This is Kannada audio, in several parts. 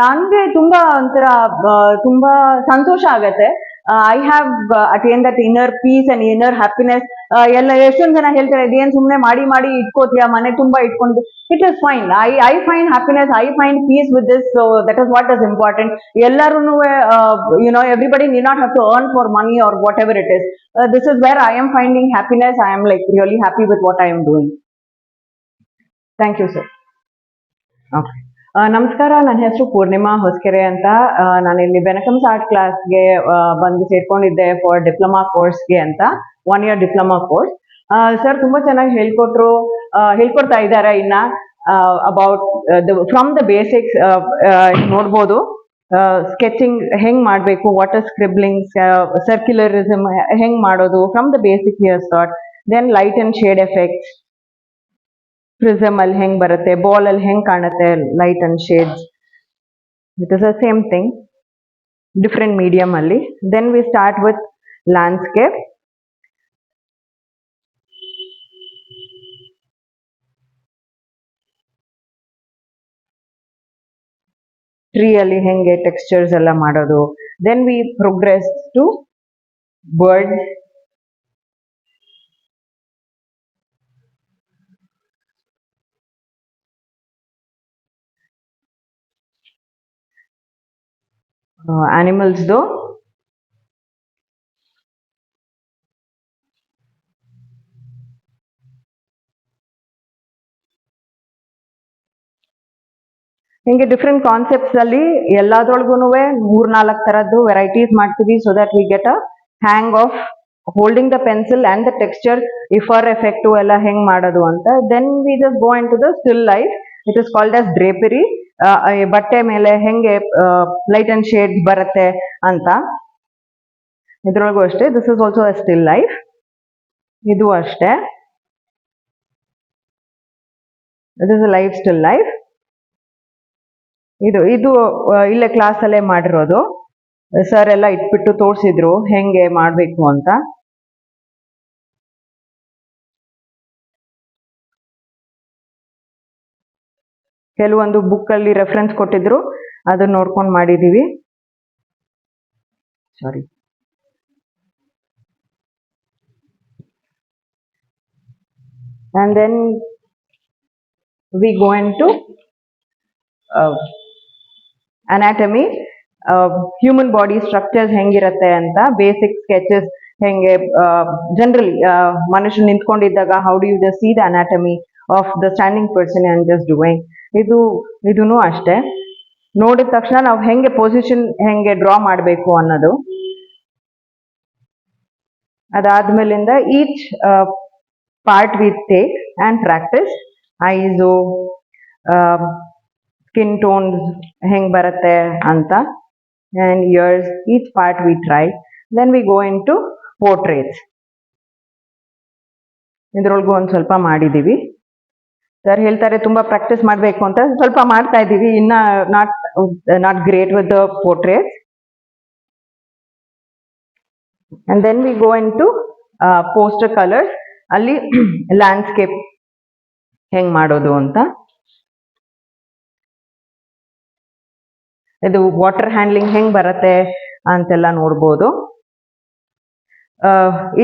ನನ್ಗೆ ತುಂಬಾ ಒಂಥರ ತುಂಬಾ ಸಂತೋಷ ಆಗತ್ತೆ. I have attain that inner peace and inner happiness ಎಲ್ಲ ಎಷ್ಟೊಂದ್ ಜನ ಹೇಳ್ತಾರೆ, ಇದೇನ್ ಸುಮ್ನೆ ಮಾಡಿ ಮಾಡಿ ಇಟ್ಕೋತೀಯ? ಮನೆ ತುಂಬಾ ಇಟ್ಕೊಂಡು it is fine I I find happiness I find peace with this so that is what is important ಎಲ್ಲರೂ you know everybody need not have to earn for money or whatever it is this is where I am finding happiness I am like really happy with what I am doing thank you sir okay ನಮಸ್ಕಾರ, ನನ್ನ ಹೆಸರು ಪೂರ್ಣಿಮಾ ಹೊಸಕೆರೆ ಅಂತ. ನಾನು ನಾನಿಲ್ಲಿ ಬೆನಕಮ್ಸ್ ಆರ್ಟ್ ಕ್ಲಾಸ್ಗೆ ಬಂದು ಸೇರ್ಕೊಂಡಿದ್ದೆ ಫಾರ್ ಡಿಪ್ಲೊಮಾ ಕೋರ್ಸ್ಗೆ ಅಂತ one year diploma course sir ತುಂಬಾ ಚೆನ್ನಾಗಿ ಹೇಳ್ಕೊಟ್ರು ಹೇಳ್ಕೊಡ್ತಾ ಇದ್ದಾರೆ ಇನ್ನ ಅಬೌಟ್ ಫ್ರಮ್ ದ ಬೇಸಿಕ್ಸ್ ನೋಡ್ಬೋದು. ಸ್ಕೆಚಿಂಗ್ ಹೆಂಗ್ ಮಾಡಬೇಕು ವಾಟರ್ ಸ್ಕ್ರಿಬ್ಲಿಂಗ್ ಸರ್ಕ್ಯುಲರಿಸಮ್ ಹೆಂಗ್ ಮಾಡೋದು from the basic here start then light and shade effects prism ಅಲ್ಲಿ ಹೆಂಗ್ ಬರುತ್ತೆ? ಬಾಲ್ ಅಲ್ಲಿ ಹೆಂಗ್ ಕಾಣುತ್ತೆ? Light and shades it is a same thing different medium ಅಲ್ಲಿ. Then we start with landscape tree ಅಲ್ಲಿ ಹೆಂಗೆ ಟೆಕ್ಸ್ಚರ್ಸ್ ಎಲ್ಲ ಮಾಡೋದು? Then we progress to bird ಆನಿಮಲ್ಸ್ದು ಹಿಂಗೆ ಡಿಫ್ರೆಂಟ್ ಕಾನ್ಸೆಪ್ಟ್ಸ್ ಅಲ್ಲಿ ಎಲ್ಲದ್ರೊಳಗೂ ಮೂರ್ ನಾಲ್ಕು ತರದ್ದು ವೆರೈಟೀಸ್ ಮಾಡ್ತೀವಿ so that we get a hang of holding the pencil and the texture either effect ಎಲ್ಲ ಹೆಂಗ್ ಮಾಡೋದು ಅಂತ. Then we just go into the still life it is called as drapery ಬಟ್ಟೆ ಮೇಲೆ ಹೆಂಗೆ ಲೈಟ್ ಅಂಡ್ ಶೇಡ್ ಬರುತ್ತೆ ಅಂತ. ಇದ್ರೊಳಗೂ ಅಷ್ಟೇ this is also a still life ಇದು ಅಷ್ಟೇ. This is life still life ಇದು ಇದು ಇಲ್ಲೇ ಕ್ಲಾಸಲ್ಲೇ ಮಾಡಿರೋದು. ಸರ್ ಎಲ್ಲ ಇಟ್ಬಿಟ್ಟು ತೋರಿಸಿದ್ರು, ಹೆಂಗೆ ಮಾಡಬೇಕು ಅಂತ. ಕೆಲವೊಂದು ಬುಕ್ಕಲ್ಲಿ ರೆಫರೆನ್ಸ್ ಕೊಟ್ಟಿದ್ರು ಅದನ್ನ ನೋಡ್ಕೊಂಡು ಮಾಡಿದ್ದೀವಿ sorry and then we go into uh, anatomy. Human body structures ಹೆಂಗಿರತ್ತೆ ಅಂತ ಬೇಸಿಕ್ ಸ್ಕೆಚಸ್ ಹೆಂಗೆ ಜನರಲಿ ಮನುಷ್ಯ ನಿಂತ್ಕೊಂಡಿದ್ದಾಗ how do you just see the anatomy of the standing person and just doing ಇದು ಇದೂ ಅಷ್ಟೇ. ನೋಡಿದ ತಕ್ಷಣ ನಾವು ಹೆಂಗೆ ಪೊಸಿಷನ್ ಹೆಂಗೆ ಡ್ರಾ ಮಾಡಬೇಕು ಅನ್ನೋದು. ಅದಾದ್ಮೇಲಿಂದ each part we take and practice eyes skin tones ಹೆಂಗೆ ಬರುತ್ತೆ ಅಂತ. And ears each part we try then we go into portraits ಇದ್ರೊಳಗೂ ಒಂದು ಸ್ವಲ್ಪ ಮಾಡಿದ್ದೀವಿ ಸರ್ ಹೇಳ್ತಾರೆ ತುಂಬಾ ಪ್ರಾಕ್ಟೀಸ್ ಮಾಡಬೇಕು ಅಂತ. ಸ್ವಲ್ಪ ಮಾಡ್ತಾ ಇದ್ದೀವಿ. ಇನ್ನ not not great with the portrait and then we go into poster colours ಅಲ್ಲಿ ಲ್ಯಾಂಡ್ಸ್ಕೇಪ್ ಹೆಂಗ್ ಮಾಡೋದು ಅಂತ. ಇದು ವಾಟರ್ ಹ್ಯಾಂಡ್ಲಿಂಗ್ ಹೆಂಗ್ ಬರತ್ತೆ ಅಂತೆಲ್ಲ ನೋಡ್ಬೋದು.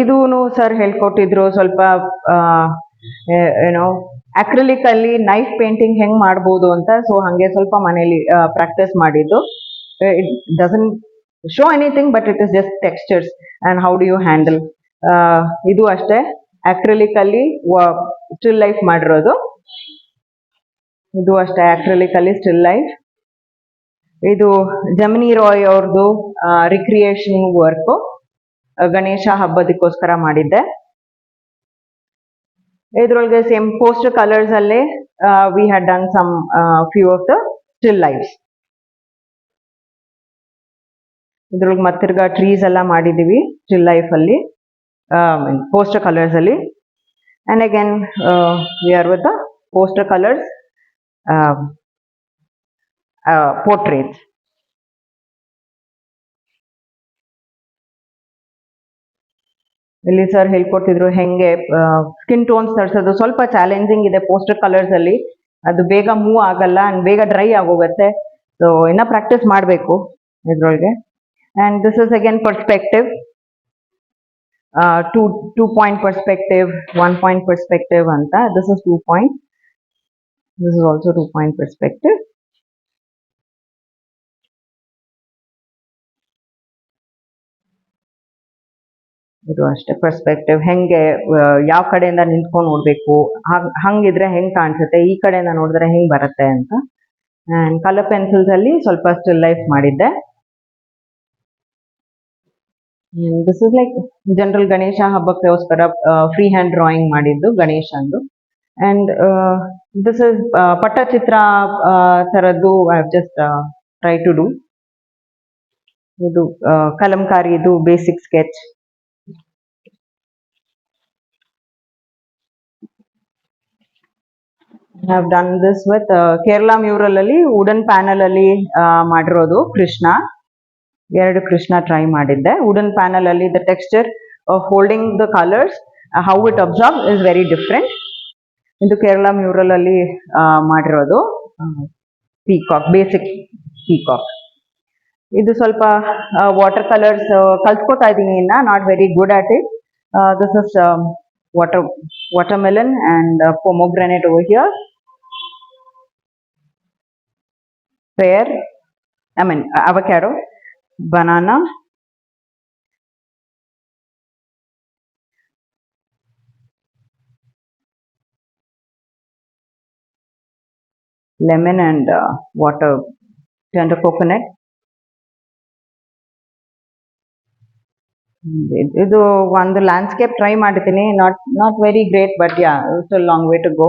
ಇದೂನು ಸರ್ ಹೇಳ್ಕೊಟ್ಟಿದ್ರು ಸ್ವಲ್ಪ ಏ- ಏನೋ ಅಕ್ರಿಲಿಕ್ ಅಲ್ಲಿ ನೈಫ್ ಪೇಂಟಿಂಗ್ ಹೆಂಗ್ ಮಾಡ್ಬೋದು ಅಂತ ಸೊ ಹಂಗೆ ಸ್ವಲ್ಪ ಮನೇಲಿ ಪ್ರಾಕ್ಟೀಸ್ ಮಾಡಿದ್ದು. It doesn't show anything but it is just textures and how do you handle ಇದು ಅಷ್ಟೇ. ಅಕ್ರಿಲಿಕ್ ಅಲ್ಲಿ ಸ್ಟಿಲ್ ಲೈಫ್ ಮಾಡಿರೋದು. ಇದು ಅಷ್ಟೇ. ಅಕ್ರಿಲಿಕ್ ಅಲ್ಲಿ ಸ್ಟಿಲ್ ಲೈಫ್ ಇದು ಜಮಿನಿ ರಾಯ್ ಅವ್ರದ್ದು ರಿಕ್ರಿಯೇಷನ್ ವರ್ಕ್ ಗಣೇಶ ಹಬ್ಬದಕ್ಕೋಸ್ಕರ ಮಾಡಿದ್ದೆ. ಇದ್ರೊಳಗೆ ಸೇಮ್ ಪೋಸ್ಟರ್ ಕಲರ್ಸ್ ಅಲ್ಲೇ we had done some few of the still lifes ಇದ್ರೊಳಗೆ ಮತ್ತಿರ್ಗ ಟ್ರೀಸ್ ಎಲ್ಲ ಮಾಡಿದೀವಿ ಸ್ಟಿಲ್ ಲೈಫ್ ಅಲ್ಲಿ ಪೋಸ್ಟರ್ ಕಲರ್ಸ್ ಅಲ್ಲಿ and again we are with the poster colours portraits. ಇಲ್ಲಿ ಸರ್ ಹೇಳ್ಕೊಡ್ತಿದ್ರು ಹೆಂಗೆ ಸ್ಕಿನ್ ಟೋನ್ಸ್ ತರಿಸೋದು ಸ್ವಲ್ಪ ಚಾಲೆಂಜಿಂಗ್ ಇದೆ ಪೋಸ್ಟರ್ ಕಲರ್ಸ್ ಅಲ್ಲಿ. ಅದು ಬೇಗ ಮೂವ್ ಆಗಲ್ಲ ಅಂಡ್ ಬೇಗ ಡ್ರೈ ಆಗೋಗುತ್ತೆ. ಸೊ ಇನ್ನ ಪ್ರಾಕ್ಟೀಸ್ ಮಾಡಬೇಕು ಇದ್ರೊಳಗೆ. And this is again perspective two two point perspective one point perspective ಅಂತ. This is two point this is also two point perspective ಇದು ಅಷ್ಟೇ ಪರ್ಸ್ಪೆಕ್ಟಿವ್ ಹೆಂಗೆ ಯಾವ ಕಡೆಯಿಂದ ನಿಂತ್ಕೊಂಡು ನೋಡಬೇಕು, ಹಂಗ್, ಹಂಗಿದ್ರೆ ಹೆಂಗ್ ಕಾಣಿಸುತ್ತೆ, ಈ ಕಡೆಯಿಂದ ನೋಡಿದ್ರೆ ಹೆಂಗ್ ಬರುತ್ತೆ ಅಂತ. ಅಂಡ್ ಕಲರ್ ಪೆನ್ಸಿಲ್ಸ್ ಅಲ್ಲಿ ಸ್ವಲ್ಪ ಸ್ಟಿಲ್ ಲೈಫ್ ಮಾಡಿದ್ದೆ. This is like general Ganesha ಹಬ್ಬಕ್ಕೋಸ್ಕರ free hand drawing ಮಾಡಿದ್ದು ಗಣೇಶಂದು. ಅಂಡ್ ದಿಸ್ ಇಸ್ ಪಟ್ಟಚಿತ್ರ ತರದ್ದು I just try to do ಇದು ಕಲಂಕಾರಿ, ಇದು basic sketch have done this with Kerala mural ಅಲ್ಲಿ ವುಡನ್ ಪ್ಯಾನಲ್ ಅಲ್ಲಿ ಮಾಡಿರೋದು ಕೃಷ್ಣ. ಎರಡು ಕೃಷ್ಣ ಟ್ರೈ ಮಾಡಿದ್ದೆ. ವುಡನ್ ಪ್ಯಾನಲ್ ಅಲ್ಲಿ the texture of holding the colours how it observe is very different ಇದು ಕೇರಳ ಮ್ಯೂರಲ್ ಅಲ್ಲಿ ಮಾಡಿರೋದು. ಪೀಕಾಕ್ ಬೇಸಿಕ್ ಪೀಕಾಕ್ ಇದು ಸ್ವಲ್ಪ ವಾಟರ್ ಕಲರ್ಸ್ ಕಲ್ತ್ಕೋತಾ ಇದ್ದೀನಿ ಇನ್ನ not very good at it this is water watermelon and pomegranate over here pear, I mean avocado, banana, lemon and uh, water, tender coconut. ಇದ್- ಇದು ಒಂದು ಲ್ಯಾಂಡ್ಸ್ಕೇಪ್ ಟ್ರೈ ಮಾಡಿದ್ದೀನಿ not not very great but yeah it's long way to go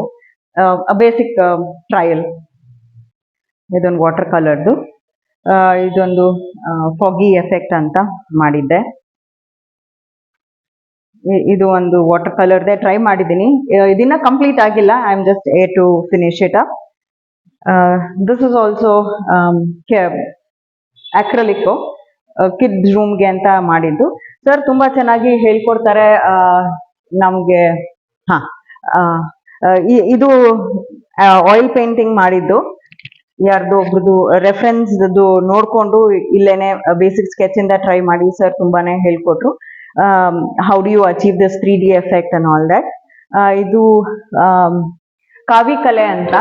basic trial ಇದೊಂದು ವಾಟರ್ ಕಲರ್ದು ಇದೊಂದು ಫಾಗಿ ಎಫೆಕ್ಟ್ ಅಂತ ಮಾಡಿದ್ದೆ. ಇದು ಒಂದು ವಾಟರ್ ಕಲರ್ದೇ ಟ್ರೈ ಮಾಡಿದ್ದೀನಿ. ಇದನ್ನ ಕಂಪ್ಲೀಟ್ ಆಗಿಲ್ಲ. I am just yet to finish it up this is also acrylic kids ರೂಮ್ಗೆ ಅಂತ ಮಾಡಿದ್ದು. ಸರ್ ತುಂಬಾ ಚೆನ್ನಾಗಿ ಹೇಳ್ಕೊಡ್ತಾರೆ. ನಮಗೆ, ಹಾ ಇದು ಆಯಿಲ್ ಪೇಂಟಿಂಗ್ ಮಾಡಿದ್ದು. ಯಾರ್ದು ಒಬ್ರದ್ದು ರೆಫರೆನ್ಸ್ ನೋಡ್ಕೊಂಡು ಇಲ್ಲೇನೆ ಬೇಸಿಕ್ ಸ್ಕೆಚ್ ಇಂದ ಟ್ರೈ ಮಾಡಿ ಸರ್ ತುಂಬಾನೇ ಹೇಳ್ಕೊಟ್ರು. How do you achieve this three D effect and all that ಇದು ಕಾವಿ ಕಲೆ ಅಂತ.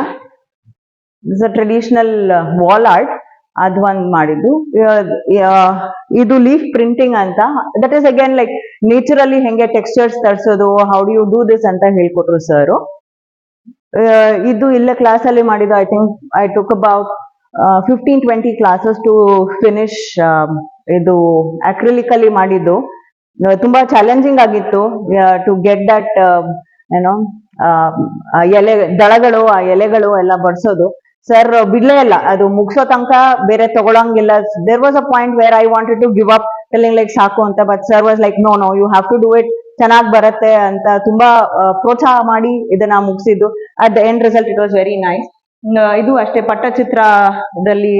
Is a traditional wall art ಅದು ಒಂದ್ ಮಾಡಿದ್ದು. ಇದು ಲೀಫ್ ಪ್ರಿಂಟಿಂಗ್ ಅಂತ. That is again like naturally ಹೆಂಗೆ textures ತರಿಸೋದು how do you do this ಅಂತ ಹೇಳ್ಕೊಟ್ರು ಸರ್ ಇದು ಇಲ್ಲೇ ಕ್ಲಾಸ್ ಅಲ್ಲಿ ಮಾಡಿದ್ದು I think I took about fifteen twenty classes to finish ಇದು ಅಕ್ರಿಲಿಕ್ ಅಲ್ಲಿ ಮಾಡಿದ್ದು. ಆ, ತುಂಬಾ ಚಾಲೆಂಜಿಂಗ್ ಆಗಿತ್ತು ಟು ಗೆಟ್ ದಟ್ ಏನೋ ಎಲೆ ದಳಗಳು ಆ ಎಲೆಗಳು ಎಲ್ಲ ಬರ್ಸೋದು ಸರ್ ಬಿಡ್ಲೇ ಇಲ್ಲ ಅದು ಮುಗಿಸೋ ತನಕ ಬೇರೆ ತಗೊಳಂಗಿಲ್ಲ. There was a point where I wanted to give up telling like ಸಾಕು ಅಂತ but sir was like no no you have to do it ಚೆನ್ನಾಗಿ ಬರುತ್ತೆ ಅಂತ ತುಂಬಾ ಪ್ರೋತ್ಸಾಹ ಮಾಡಿ ಇದನ್ನ ಮುಗಿಸಿದ್ದು. At the end result it was very nice ಇದು ಅಷ್ಟೇ ಪಟ್ಟಚಿತ್ರದಲ್ಲಿ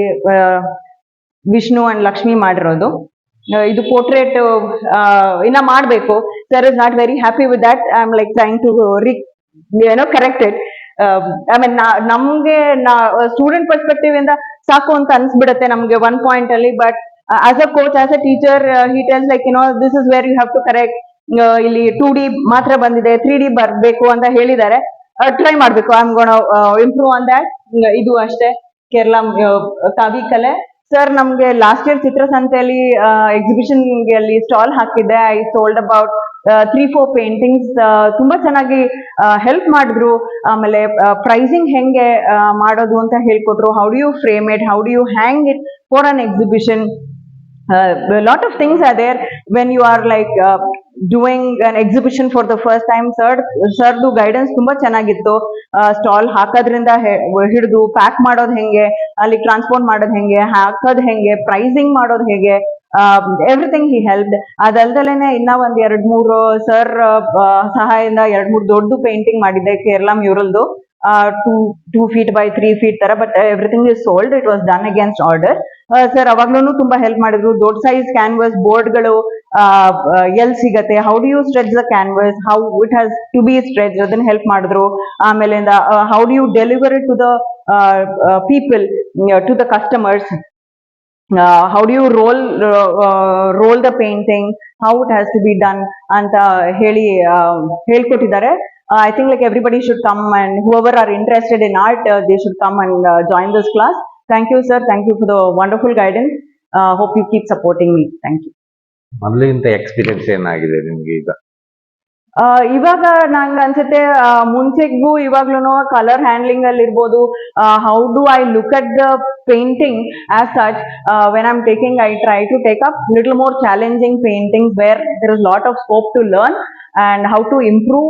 ವಿಷ್ಣು ಅಂಡ್ ಲಕ್ಷ್ಮಿ ಮಾಡಿರೋದು. ಇದು ಪೋರ್ಟ್ರೇಟ್ ಇನ್ನ ಮಾಡ್ಬೇಕು. Sir is not very happy with that I am like trying to ರಿಕ್ ಏನೋ ಕರೆಕ್ಟೆಡ್ ಐ ಮೀನ್ ನಮ್ಗೆ ಸ್ಟೂಡೆಂಟ್ ಪರ್ಸ್ಪೆಕ್ಟಿವ್ ಇಂದ ಸಾಕು ಅಂತ ಅನ್ಸ್ಬಿಡತ್ತೆ ನಮ್ಗೆ ಒನ್ ಪಾಯಿಂಟ್ ಅಲ್ಲಿ but as a coach as a teacher he tells like you know this is where you have to correct ಇಲ್ಲಿ ಟೂ ಡಿ ಮಾತ್ರ ಬಂದಿದೆ ತ್ರೀ ಡಿ ಬರ್ಬೇಕು ಅಂತ ಹೇಳಿದ್ದಾರೆ. ಟ್ರೈ ಮಾಡ್ಬೇಕು. I am gonna improve on that ಇದು ಅಷ್ಟೇ. ಕೇರಳ ಕಾವಿ ಕಲೆ. ಸರ್ ನಮ್ಗೆ ಲಾಸ್ಟ್ ಇಯರ್ ಚಿತ್ರಸಂತೆಯಲ್ಲಿ ಎಕ್ಸಿಬಿಷನ್ ಅಲ್ಲಿ ಸ್ಟಾಲ್ ಹಾಕಿದ್ದೆ. I sold about three four paintings ತುಂಬಾ ಚೆನ್ನಾಗಿ ಹೆಲ್ಪ್ ಮಾಡಿದ್ರು. ಆಮೇಲೆ ಪ್ರೈಸಿಂಗ್ ಹೆಂಗೆ ಮಾಡೋದು ಅಂತ ಹೇಳ್ಕೊಟ್ರು. How do you frame it how do you hang it for an exhibition lot of things are there when you are like doing an exhibition for the first time sir ಸರ್ದು ಗೈಡೆನ್ಸ್ ತುಂಬಾ ಚೆನ್ನಾಗಿತ್ತು. ಸ್ಟಾಲ್ ಹಾಕೋದ್ರಿಂದ ಹಿಡಿದು ಪ್ಯಾಕ್ ಮಾಡೋದು ಹೆಂಗೆ, ಅಲ್ಲಿ ಟ್ರಾನ್ಸ್ಪೋರ್ಟ್ ಮಾಡೋದು ಹೆಂಗೆ, ಹಾಕೋದು ಹೆಂಗೆ ಪ್ರೈಸಿಂಗ್ ಮಾಡೋದು ಹೇಗೆ ಎವ್ರಿಥಿಂಗ್ ಹಿ ಹೆಲ್ಪ್ ಅದಲ್ದಲೇನೆ ಇನ್ನ ಒಂದ್ ಎರಡ್ ಮೂರು ಸರ್ ಸಹಾಯದಿಂದ ಎರಡ್ ಮೂರು ದೊಡ್ಡ ಪೇಂಟಿಂಗ್ ಮಾಡಿದ್ದೆ Kerala ಮ್ಯೂರಲ್ದು two two feet by three feet ತರ but everything is sold it was done against order sir ಅವಾಗ್ಲೂ ತುಂಬಾ ಹೆಲ್ಪ್ ಮಾಡಿದ್ರು. ದೊಡ್ಡ ಸೈಜ್ ಕ್ಯಾನ್ವಸ್ ಬೋರ್ಡ್ಗಳು ಎಲ್ ಸಿಗತ್ತೆ? How do you stretch the canvas how it has to be stretch ಅದನ್ನ ಹೆಲ್ಪ್ ಮಾಡಿದ್ರು. ಆಮೇಲೆ how do you deliver it to the people to the customers how how do roll roll the painting roll the painting? To be done ಅಂತ ಹೇಳಿ ಹೇಳ್ಕೊಟ್ಟಿದ್ದಾರೆ. I think like everybody should come and whoever are interested in art they should come and join this class thank you sir thank you for the wonderful guidance hope you keep supporting me thank you ಮೊದಲಿಗಿಂತ ಎಕ್ಸ್ಪೀರಿಯನ್ಸ್ ಏನಾಗಿದೆ ನಿಮ್ಗೆ ಈಗ ಆ, ಇವಾಗ ನಂಗೆ ಅನ್ಸುತ್ತೆ ಮುಂಚೆಗೂ ಇವಾಗ್ಲೂ ಕಲರ್ ಹ್ಯಾಂಡ್ಲಿಂಗ್ ಅಲ್ಲಿ ಇರ್ಬೋದು. How do I look at the painting as such when I'm taking I try to take up little more challenging paintings where there is lot of scope to learn and how to improve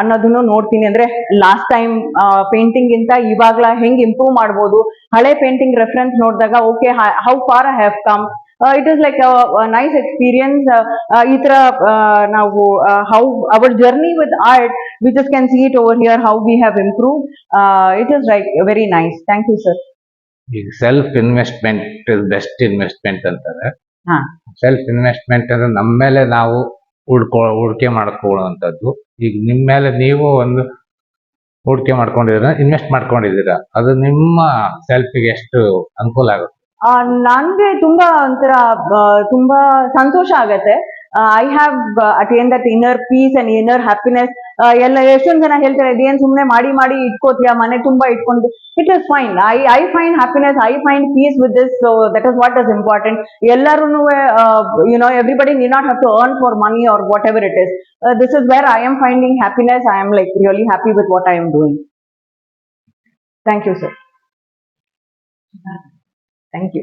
ಅನ್ನೋದನ್ನು ನೋಡ್ತೀನಿ. ಅಂದ್ರೆ ಲಾಸ್ಟ್ ಟೈಮ್ ಪೇಂಟಿಂಗ್ ಗಿಂತ ಇವಾಗ್ಲ ಹೆಂಗ್ ಇಂಪ್ರೂವ್ ಮಾಡ್ಬೋದು? ಹಳೆ ಪೇಂಟಿಂಗ್ ರೆಫರೆನ್ಸ್ ನೋಡಿದಾಗ okay how far I have come it is like nice experience ಈ ತರ ಆ, ನಾವು how our journey with art we just can see it over here how we have improve it is like very nice thank you sir ಈಗ self investment is best investment ಅಂತಾರೆ. ಸೆಲ್ಫ್ ಇನ್ವೆಸ್ಟ್ಮೆಂಟ್ ಅಂದ್ರೆ ನಮ್ಮ ಮೇಲೆ ನಾವು ಹುಡ್ಕೊ ಹೂಡಿಕೆ ಮಾಡ್ಕೊಳ್ಳುವಂಥದ್ದು. ಈಗ ನಿಮ್ಮ ಮೇಲೆ ನೀವು ಒಂದು ಹೂಡಿಕೆ ಮಾಡ್ಕೊಂಡಿದ್ರೆ ಇನ್ವೆಸ್ಟ್ ಮಾಡ್ಕೊಂಡಿದ್ದೀರಾ ಅದು ನಿಮ್ಮ ಸೆಲ್ಫಿಗೆ ಎಷ್ಟು ಅನುಕೂಲ ಆಗುತ್ತೆ? ನನ್ಗೆ ತುಂಬಾ ಒಂಥರ ತುಂಬಾ ಸಂತೋಷ ಆಗತ್ತೆ. I have attain that inner peace and inner happiness ಎಲ್ಲ, ಎಷ್ಟೊಂದ್ ಜನ ಹೇಳ್ತಾರೆ, ಇದೇನ್ ಸುಮ್ನೆ ಮಾಡಿ ಮಾಡಿ ಇಟ್ಕೋತೀಯ? ಮನೆ ತುಂಬಾ ಇಟ್ಕೊಂಡು it is fine I I find happiness I find peace with this so that is what is important ಎಲ್ಲರೂ you know everybody need not have to earn for money or whatever it is this is where I am finding happiness I am like really happy with what I am doing thank you sir thank you